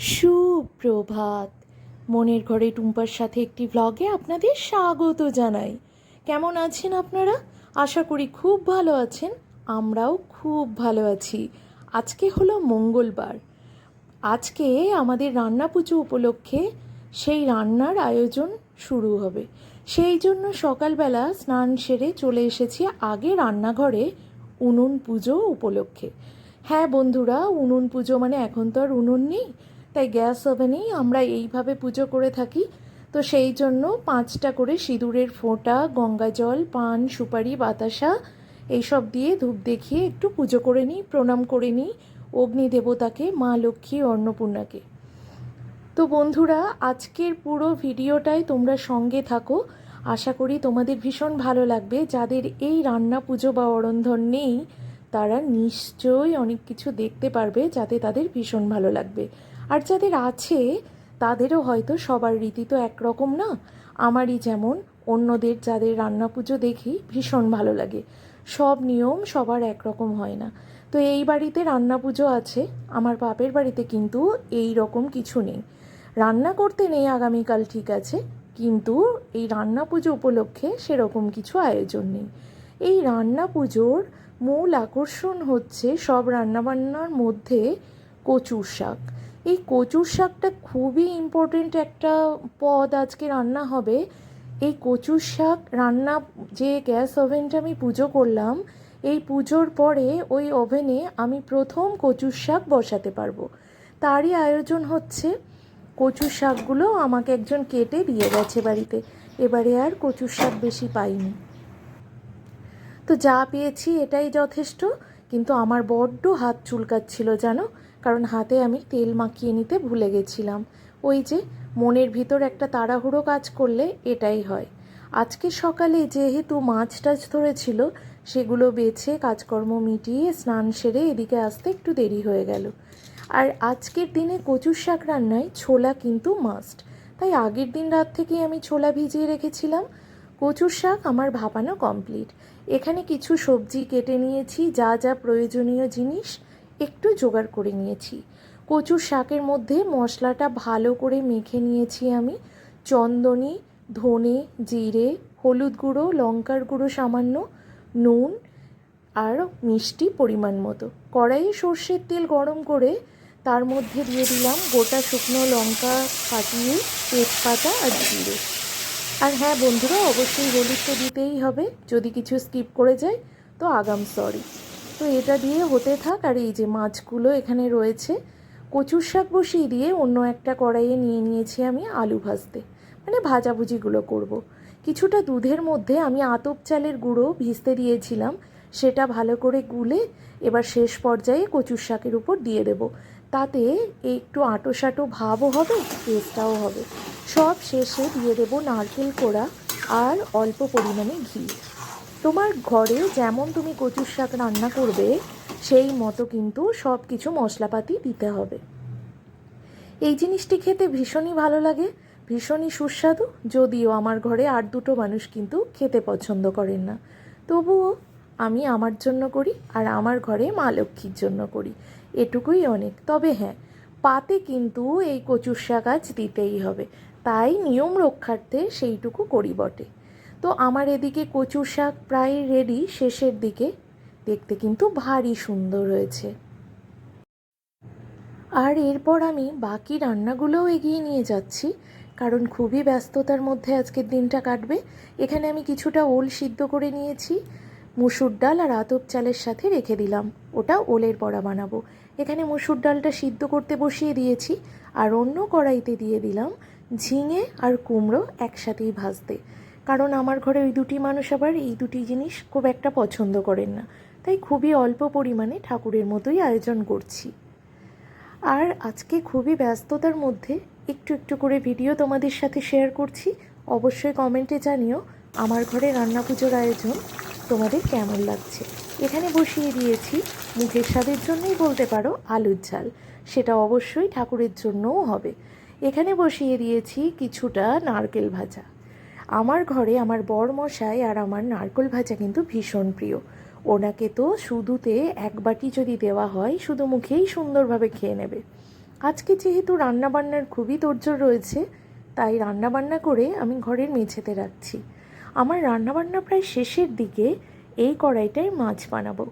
সুপ্রভাত। মনের ঘরে টুম্পার সাথে একটি ভ্লগে আপনাদের স্বাগত জানাই। কেমন আছেন আপনারা? আশা করি খুব ভালো আছেন। আমরাও খুব ভালো আছি। আজকে হলো মঙ্গলবার। আজকে আমাদের রান্না পুজো উপলক্ষে সেই রান্নার আয়োজন শুরু হবে। সেই জন্য সকালবেলা স্নান সেরে চলে এসেছি আগে রান্নাঘরে উনুন পুজো উপলক্ষে। হ্যাঁ বন্ধুরা, উনুন পুজো মানে এখন তো আর উনুন নেই। তাই গ্যাস ওভেনেই আমরা এইভাবে পুজো করে থাকি। তো সেই জন্য পাঁচটা করে সিঁদুরের ফোঁটা, গঙ্গা জল, পান, সুপারি, বাতাসা এইসব দিয়ে ধূপ দেখিয়ে একটু পুজো করে নিই, প্রণাম করে নিই অগ্নি দেবতাকে, মা লক্ষ্মী, অন্নপূর্ণাকে। তো বন্ধুরা, আজকের পুরো ভিডিওটাই তোমরা সঙ্গে থাকো। আশা করি তোমাদের ভীষণ ভালো লাগবে। যাদের এই রান্না পুজো বা অরন্ধন নেই তারা নিশ্চয়ই অনেক কিছু দেখতে পারবে যাতে তাদের ভীষণ ভালো লাগবে। আর যাদের আছে, তাদেরও হয়তো সবার রীতি তো একরকম না। আমারই যেমন, অন্যদের যাদের রান্না পুজো দেখি ভীষণ ভালো লাগে। সব নিয়ম সবার একরকম হয় না। তো এই বাড়িতে রান্না পুজো আছে, আমার বাপের বাড়িতে কিন্তু এই রকম কিছু নেই। রান্না করতে নেই আগামীকাল ঠিক আছে, কিন্তু এই রান্না পুজো উপলক্ষে সেরকম কিছু আয়োজন নেই। এই রান্না পুজোর মূল আকর্ষণ হচ্ছে সব রান্নাবান্নার মধ্যে কচুর শাক। এই কচুর শাকটা খুবই ইম্পর্টেন্ট একটা পদ আজকে রান্না হবে। এই কচুর শাক রান্না যে গ্যাস ওভেনটা আমি পুজো করলাম, এই পুজোর পরে ওই ওভেনে আমি প্রথম কচুর শাক বসাতে পারব। তারই আয়োজন হচ্ছে কচুর শাকগুলো আমাকে একজন কেটে দিয়ে গেছে বাড়িতে। এবারে আর কচুর শাক বেশি পাইনি। তো যা পেয়েছি এটাই যথেষ্ট, কিন্তু আমার বড্ড হাত চুলকাচ্ছিল, জানো? কারণ হাতে আমি তেল মাখিয়ে নিতে ভুলে গেছিলাম। ওই যে, মনের ভিতর একটা তাড়াহুড়ো কাজ করলে এটাই হয়। আজকে সকালে যেহেতু মাছ টাছ ধরেছিল, সেগুলো বেছে কাজকর্ম মিটিয়ে স্নান সেরে এদিকে আসতে একটু দেরি হয়ে গেল। আর আজকের দিনে কচুর শাক রান্নায় ছোলা কিন্তু মাস্ট তাই আগের দিন রাত থেকেই আমি ছোলা ভিজিয়ে রেখেছিলাম। কচুর শাক আমার ভাপানো কমপ্লিট এখানে কিছু সবজি কেটে নিয়েছি, যা যা প্রয়োজনীয় জিনিস একটু জোগাড় করে নিয়েছি। কচুর শাকের মধ্যে মশলাটা ভালো করে মেখে নিয়েছি আমি। চন্দনী, ধনে, জিরে, হলুদ গুঁড়ো, লঙ্কার গুঁড়ো সামান্য, নুন আর মিষ্টি পরিমাণ মতো। কড়াইয়ে সর্ষের তেল গরম করে তার মধ্যে দিয়ে দিলাম গোটা শুকনো লঙ্কা ফাটিয়ে তেজপাতা আর জিরে। আর হ্যাঁ বন্ধুরা, অবশ্যই হলুদ তো দিতেই হবে, যদি কিছু স্কিপ করে যায় তো আগাম সরি তো এটা দিয়ে হতে থাক, আর এই যে মাছগুলো এখানে রয়েছে, কচুর শাক বসিয়ে দিয়ে অন্য একটা কড়াইয়ে নিয়ে নিয়েছি আমি আলু ভাজতে মানে ভাজাভুজিগুলো করব। কিছুটা দুধের মধ্যে আমি আতপ চালের গুঁড়ো ভিজতে দিয়েছিলাম সেটা ভালো করে গুলে এবার শেষ পর্যায়ে কচুর শাকের উপর দিয়ে দেব। তাতে একটু আঁটো সাঁটো ভাবও হবে টেস্টটাও হবে। সব শেষে দিয়ে দেবো নারকেল কোড়া আর অল্প পরিমাণে ঘি। তোমার ঘরে যেমন তুমি কচুর শাক রান্না করবে, সেই মতো কিন্তু সব কিছু মশলাপাতি দিতে হবে। এই জিনিসটি খেতে ভীষণই ভালো লাগে, ভীষণই সুস্বাদু, যদিও আমার ঘরে আর দুটো মানুষ কিন্তু খেতে পছন্দ করেন না। তবুও আমি আমার জন্য করি আর আমার ঘরে মা লক্ষ্মীর জন্য করি। এটুকুই অনেক। তবে হ্যাঁ পাতে কিন্তু এই কচুর শাক আজ দিতেই হবে। তাই নিয়ম রক্ষার্থে সেইটুকু করি বটে। তো আমার এদিকে কচুর শাক প্রায় রেডি শেষের দিকে। দেখতে কিন্তু ভারী সুন্দর হয়েছে। আর এরপর আমি বাকি রান্নাগুলোও এগিয়ে নিয়ে যাচ্ছি, কারণ খুবই ব্যস্ততার মধ্যে আজকের দিনটা কাটবে। এখানে আমি কিছুটা ওল সিদ্ধ করে নিয়েছি। মুসুর ডাল আর আতপ চালের সাথে রেখে দিলাম। ওটা ওলের বড়া বানাবো। এখানে মুসুর ডালটা সিদ্ধ করতে বসিয়ে দিয়েছি আর অন্য কড়াইতে দিয়ে দিলাম ঝিঙে আর কুমড়ো একসাথেই ভাজতে। কারণ আমার ঘরে ওই দুটি মানুষ আবার এই দুটি জিনিস খুব একটা পছন্দ করেন না। তাই খুবই অল্প পরিমাণে ঠাকুরের মতোই আয়োজন করছি। আর আজকে খুবই ব্যস্ততার মধ্যে একটু একটু করে ভিডিও তোমাদের সাথে শেয়ার করছি। অবশ্যই কমেন্টে জানিও আমার ঘরে রান্না পুজোর আয়োজন তোমাদের কেমন লাগছে? এখানে বসিয়ে দিয়েছি। মুখের স্বাদের জন্যই বলতে পারো আলুর ঝাল। সেটা অবশ্যই ঠাকুরের জন্যও হবে। এখানে বসিয়ে দিয়েছি কিছুটা নারকেল ভাজা। আমার ঘরে আমার বর মশাই আর আমার নারকেল ভাজা কিন্তু ভীষণ প্রিয়। ওনাকে তো শুধুতে এক বাটি যদি দেওয়া হয়, শুধু মুখেই সুন্দরভাবে খেয়ে নেবে। আজকে যেহেতু রান্নাবান্নার খুবই তোড়জোড় রয়েছে, তাই রান্নাবান্না করে আমি ঘরের মেঝেতে রাখছি। আমার রান্নাবান্না প্রায় শেষের দিকে এই কড়াইটায় মাছ বানাবো।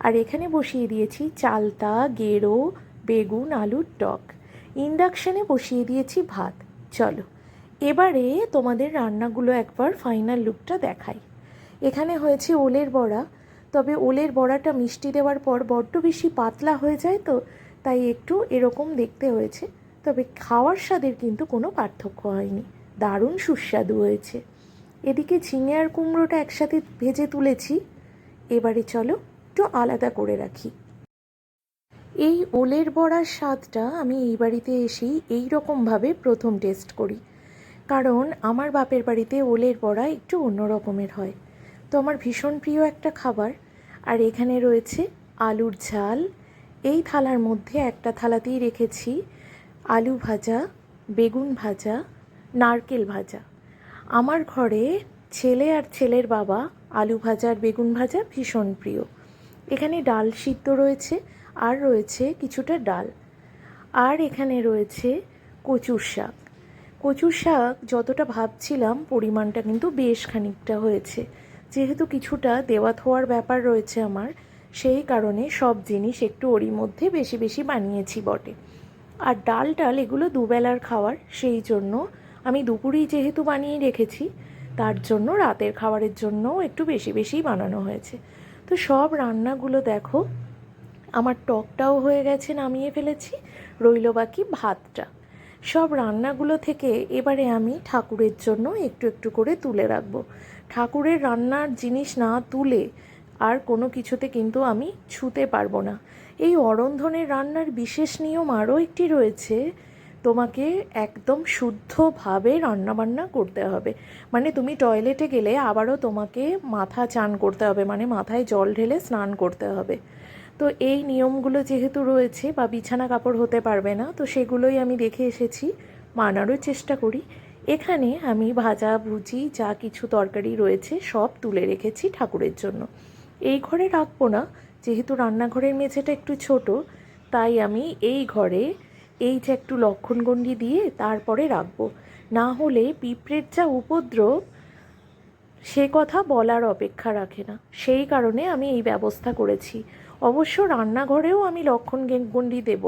আর এখানে বসিয়ে দিয়েছি চালতা, গেরো, বেগুন, আলুর টক। ইন্ডাকশানে বসিয়ে দিয়েছি ভাত। চলো, এবারে তোমাদের রান্নাগুলো একবার ফাইনাল লুকটা দেখাই। এখানে হয়েছে ওলের বড়া। তবে ওলের বড়াটা মিষ্টি দেওয়ার পর বড্ড বেশি পাতলা হয়ে যায় তো, তাই একটু এরকম দেখতে হয়েছে। তবে খাওয়ার স্বাদের কিন্তু কোনো পার্থক্য হয়নি। দারুণ সুস্বাদু হয়েছে। এদিকে ঝিঙে আর কুমড়োটা একসাথে ভেজে তুলেছি। এবারে চলো একটু আলাদা করে রাখি। এই ওলের বড়ার স্বাদটা আমি এই বাড়িতে এসেই এই রকমভাবে প্রথম টেস্ট করি। কারণ আমার বাপের বাড়িতে ওলের বড়া একটু অন্য রকমের হয়। তো আমার ভীষণ প্রিয় একটা খাবার। আর এখানে রয়েছে আলুর ঝাল। এই থালার মধ্যে একটা থালাতেই রেখেছি আলু ভাজা, বেগুন ভাজা, নারকেল ভাজা। আমার ঘরে ছেলে আর ছেলের বাবা, আলু ভাজা আর বেগুন ভাজা ভীষণ প্রিয়। এখানে ডাল সিদ্ধ রয়েছে, আর রয়েছে কিছুটা ডাল। আর এখানে রয়েছে কচুর শাক। কচুর শাক যতটা ভাবছিলাম পরিমাণটা কিন্তু বেশ খানিকটা হয়েছে। যেহেতু কিছুটা দেওয়া থোয়ার ব্যাপার রয়েছে আমার, সেই কারণে সব জিনিস একটু ওরই মধ্যে বেশি বেশি বানিয়েছি বটে। আর ডাল ডাল এগুলো দুবেলার খাওয়ার, সেই জন্য আমি দুপুরেই যেহেতু বানিয়ে রেখেছি, তার জন্য রাতের খাবারের জন্য একটু বেশি বেশি বানানো হয়েছে। তো সব রান্নাগুলো দেখো, আমার টকটাও হয়ে গেছে, নামিয়ে ফেলেছি, রইল বাকি ভাতটা। সব রান্নাগুলো থেকে এবারে আমি ঠাকুরের জন্য একটু একটু করে তুলে রাখব। ঠাকুরের রান্নার জিনিস না তুলে আর কোনো কিছুতে কিন্তু আমি ছুতে পারব না। এই অরন্ধনের রান্নার বিশেষ নিয়ম আরও একটি রয়েছে তোমাকে একদম শুদ্ধভাবে রান্নাবান্না করতে হবে। মানে তুমি টয়লেটে গেলে আবারও তোমাকে মাথা চান করতে হবে মানে মাথায় জল ঢেলে স্নান করতে হবে। তো এই নিয়মগুলো যেহেতু রয়েছে বা বিছানা কাপড় হতে পারবে না, তো সেগুলোই আমি দেখে এসেছি মানারও চেষ্টা করি। এখানে আমি ভাজা, ভুজি, যা কিছু তরকারি রয়েছে সব তুলে রেখেছি ঠাকুরের জন্য। এই ঘরে রাখব না, যেহেতু রান্নাঘরের মেঝেটা একটু ছোট, তাই আমি এই ঘরে এই যে একটু লক্ষণগণ্ডি দিয়ে তারপরে রাখব। না হলে পিঁপড়ের যা উপদ্রব, সে কথা বলার অপেক্ষা রাখে না। সেই কারণে আমি এই ব্যবস্থা করেছি। অবশ্য রান্নাঘরেও আমি লক্ষণ গণ্ডি দেব।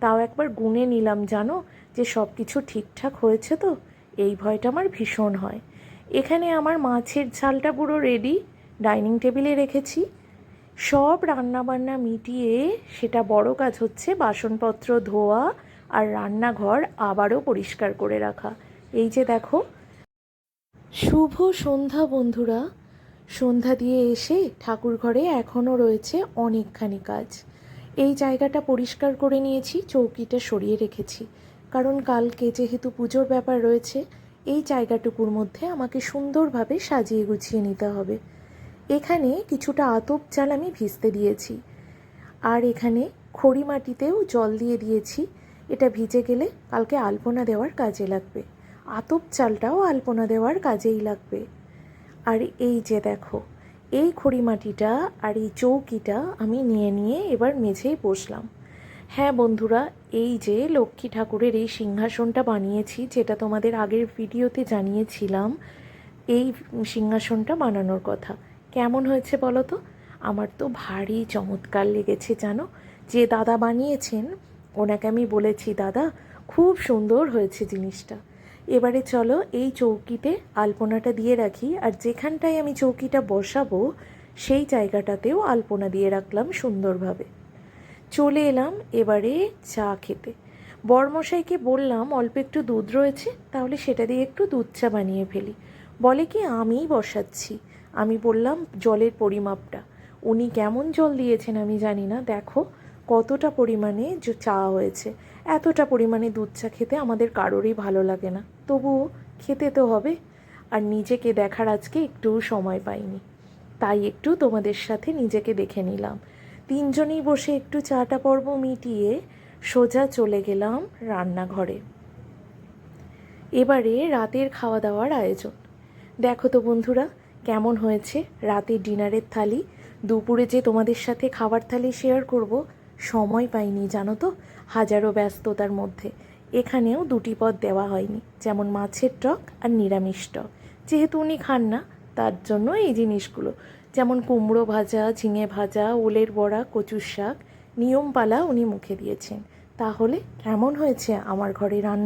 তাও একবার গুনে নিলাম, জানো? যে সব কিছু ঠিকঠাক হয়েছে তো? এই ভয়টা আমার ভীষণ হয়। এখানে আমার মাছের ঝালটা পুরো রেডি ডাইনিং টেবিলে রেখেছি। সব রান্নাবান্না মিটিয়ে সেটা বড় কাজ হচ্ছে বাসনপত্র ধোয়া আর রান্নাঘর আবারও পরিষ্কার করে রাখা। এই যে দেখো। শুভ সন্ধ্যা বন্ধুরা। সন্ধ্যা দিয়ে এসে ঠাকুর ঘরে এখনও রয়েছে অনেকখানি কাজ। এই জায়গাটা পরিষ্কার করে নিয়েছি, চৌকিটা সরিয়ে রেখেছি। কারণ কালকে যেহেতু পুজোর ব্যাপার রয়েছে, এই জায়গাটুকুর মধ্যে আমাকে সুন্দরভাবে সাজিয়ে গুছিয়ে নিতে হবে। এখানে কিছুটা আতপ চাল আমি ভিজতে দিয়েছি। আর এখানে খড়ি মাটিতেও জল দিয়ে দিয়েছি। এটা ভিজে গেলে কালকে আলপনা দেওয়ার কাজে লাগবে। আতপ চালটাও আলপনা দেওয়ার কাজেই লাগবে। আর এই যে দেখো, এই খড়ি মাটিটা আর এই চৌকিটা আমি নিয়ে নিয়ে এবার মেঝেই বসলাম। হ্যাঁ বন্ধুরা, এই যে লক্ষ্মী ঠাকুরের এই সিংহাসনটা বানিয়েছি, যেটা তোমাদের আগের ভিডিওতে জানিয়েছিলাম, এই সিংহাসনটা বানানোর কথা। কেমন হয়েছে বলো তো? আমার তো ভারী চমৎকার লেগেছে, জানো? যে দাদা বানিয়েছেন, ওনাকে আমি বলেছি, দাদা, খুব সুন্দর হয়েছে জিনিসটা। এবারে চলো এই চৌকিতে আলপনাটা দিয়ে রাখি, আর যেখানটায় আমি চৌকিটা বসাবো, সেই জায়গাটাতেও আলপনা দিয়ে রাখলাম সুন্দরভাবে। চলে এলাম এবারে চা খেতে। বরমশাইকে বললাম, অল্প একটু দুধ রয়েছে, তাহলে সেটা দিয়ে একটু দুধ চা বানিয়ে ফেলি। বলে কি, আমিই বসাচ্ছি। আমি বললাম জলের পরিমাপটা। উনি কেমন জল দিয়েছেন আমি জানি না। দেখো কতটা পরিমাণে চা হয়েছে। এতটা পরিমাণে দুধ চা খেতে আমাদের কারোরই ভালো লাগে না। তবুও খেতে তো হবে। আর নিজেকে দেখার আজকে একটু সময় পাইনি। তাই একটু তোমাদের সাথে নিজেকে দেখে নিলাম। তিনজনেই বসে একটু চাটা পর্ব মিটিয়ে সোজা চলে গেলাম রান্নাঘরে। এবারে রাতের খাওয়া দাওয়ার আয়োজন। দেখো তো বন্ধুরা কেমন হয়েছে? রাতে ডিনারের থালি, দুপুরে যে তোমাদের সাথে খাবার থালি শেয়ার করব, সময় পাইনি, জানো তো? হাজারো ব্যস্ততার মধ্যে। এখানেও দুটি পদ দেওয়া হয়নি, যেমন মাছের টক আর নিরামিষ টক। যেহেতু উনি খান না, তার জন্য এই জিনিসগুলো। যেমন কুমড়ো ভাজা, ঝিঙে ভাজা, ওলের বড়া, কচুর শাক নিয়মপালা উনি মুখে দিয়েছেন। তাহলে কেমন হয়েছে আমার ঘরে রান্না?